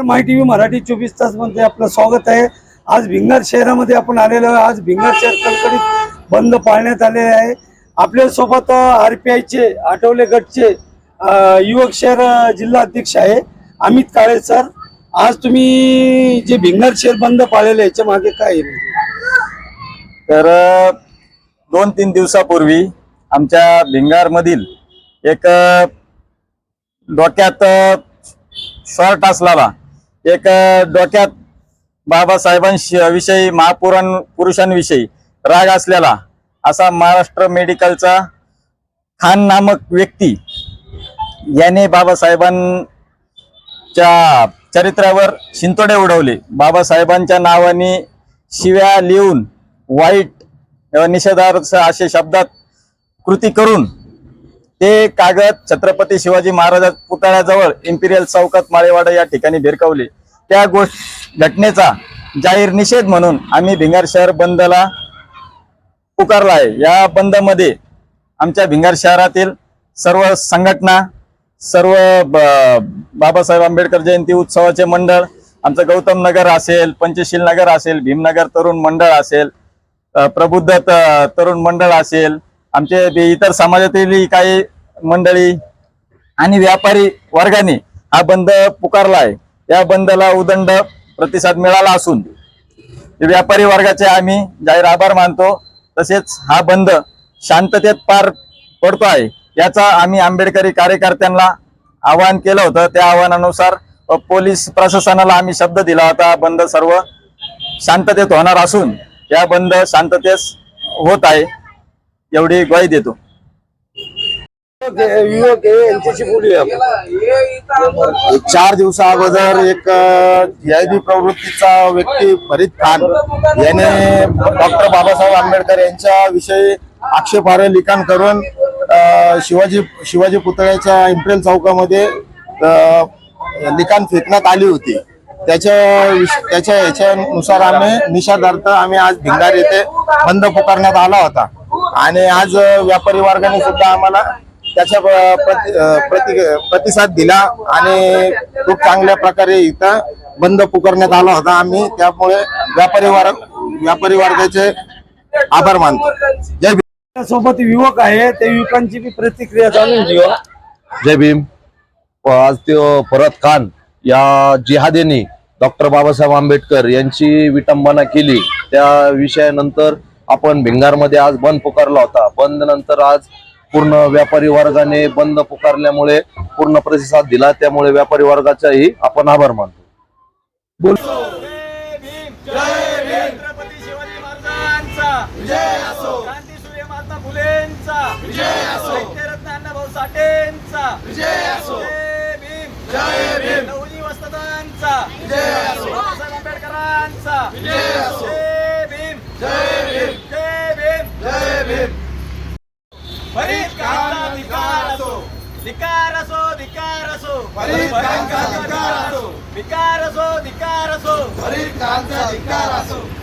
नमस्कार माय T V Marathi चोवीस तासमध्ये आपलं स्वागत आहे. आज भिंगार शहरामध्ये आपण आलेलो आहे. आज भिंगार शहर कडकडीत बंद पाळण्यात आलेले आहे. आपल्यासोबत आर पी आयचे आठवले गटचे युवक शहर जिल्हा अध्यक्ष आहे अमित काळे सर. आज तुम्ही जे भिंगार शहर बंद पाळलेलं याच्या मागे काय आहे म्हणजे? तर दोन तीन दिवसापूर्वी आमच्या भिंगारमधील एक डोक्यात शॉर्ट असलेला एक डोक्यात बाबासाहेबांविषयी महापुराण पुरुषांविषयी राग असलेला असा महाराष्ट्र मेडिकलचा खान नामक व्यक्ती याने बाबासाहेबांच्या चरित्रावर शिंतोडे उडवले. बाबासाहेबांच्या नावाने शिव्या लिहून वाईट निषेधार्थ असे शब्दात कृती करून ते कागद छत्रपती शिवाजी महाराज पुतळ्याजवळ इम्पिरियल चौकात माळेवाडा या ठिकाणी भिरकावले. त्या गोष्ट घटनेचा जाहीर निषेध म्हणून आम्ही भिंगार शहर बंदला पुकारला आहे. या बंदमध्ये आमच्या भिंगार शहरातील सर्व संघटना सर्व ब- बाबासाहेब आंबेडकर जयंती उत्सवाचे मंडळ आमचं गौतम नगर असेल पंचशील नगर असेल भीमनगर तरुण मंडळ असेल प्रबुद्ध त- तरुण मंडळ असेल आमचे इतर समाजातील काही मंडळी आणि व्यापारी वर्गाने हा बंद पुकारला आहे या बंदला उदंड प्रतिसाद मिळाला असून व्यापारी वर्गाचे आम्ही जाहीर आभार मानतो. तसेच हा बंद शांततेत पार पडतो आहे याचा आम्ही आंबेडकरी कार्यकर्त्यांना आवाहन केलं होतं. त्या आव्हानानुसार पोलीस प्रशासनाला आम्ही शब्द दिला होता. बंद सर्व शांततेत होणार असून या बंद शांततेस होत आहे. एवढी ग्वाही देतो. युवक आहे- यांच्याशी बोलूया चार दिवसा अगोदर एक व्याधी प्रवृत्तीचा व्यक्ती फरीद खान याने डॉक्टर बाबासाहेब आंबेडकर यांच्या विषयी आक्षेपार्ह लिखाण करून अ, शिवाजी शिवाजी पुतळ्याच्या इम्प्रेल चौकामध्ये लिखाण फेकण्यात आली होती. त्याच्या त्याच्या याच्यानुसार आम्ही निषेधार्थ आम्ही आज भिंगार येथे बंद पुकारण्यात आला होता. आणि आज व्यापारी वर्गाने सुद्धा आम्हाला त्याच्या प्रति प्रति- प्रतिसाद दिला आणि खूप चांगल्या प्रकारे इथं बंद पुकारण्यात आला होता आम्ही. त्यामुळे व्यापारी वर्ग व्यापारी वर्गाचे आभार मानतो. जय भीम. सोबत युवक आहे त्या युवकांची बी प्रतिक्रिया जाणून घेऊ जय भीम. आज ते फरत खान या जिहादीने डॉक्टर बाबासाहेब आंबेडकर यांची विटंबना केली. त्या विषयानंतर आपण भिंगारमध्ये आज बंद पुकारला होता. बंद नंतर आज पूर्ण व्यापारी वर्गाने बंद पुकारल्यामुळे पूर्ण प्रतिसाद दिला. त्यामुळे व्यापारी वर्गाचाही आपण आभार मानतो. छत्रपती शिवाजी असो धिक्कार असो धिक्कार असो फरीद खानचा धिक्कार असो धिक्कार असो धिक्कार असो फरीद खानचा असो